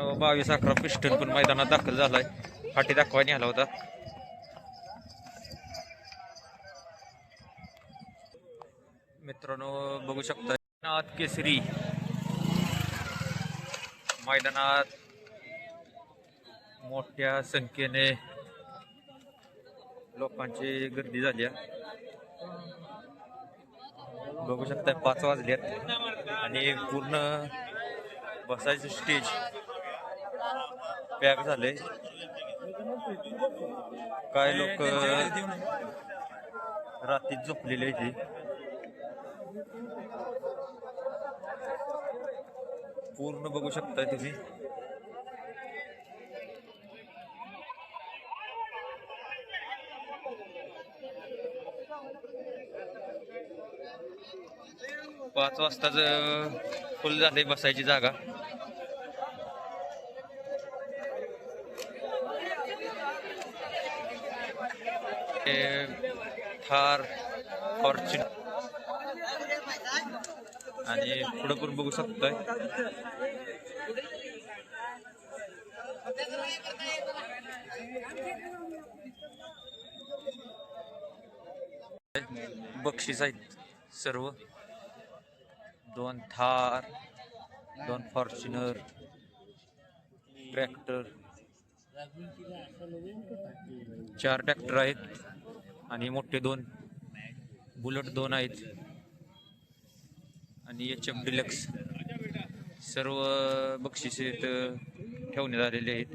मित्रांनो बावीस अकरा पिस्टन पण मैदानात दाखल झालाय. फाटी दाखवा निघाला होता. मित्रांनो बघू शकता नाथ केसरी. मैदानात मोठ्या संख्येने लोकांची गर्दी झाली आहे. बघू शकता पाच वाजल्यात आणि पूर्ण बसायचं स्टेज पॅक झाले. काय लोक रात्री झोपलेले आहेत पूर्ण बघू शकताय तुम्ही. पाच वाजताच फुल झाले बसायची जागा. हे थार फॉर्च्युन आणि पुढं पण बघू शकतोय. बक्षीस आहेत सर्व. दोन थार दोन फॉर्च्युनर ट्रॅक्टर चार ट्रॅक्टर आहेत आणि मोठे दोन बुलेट दोन आहेत. आणि एच एफ डिलक्स सर्व बक्षिसे ठेवण्यात आलेले आहेत.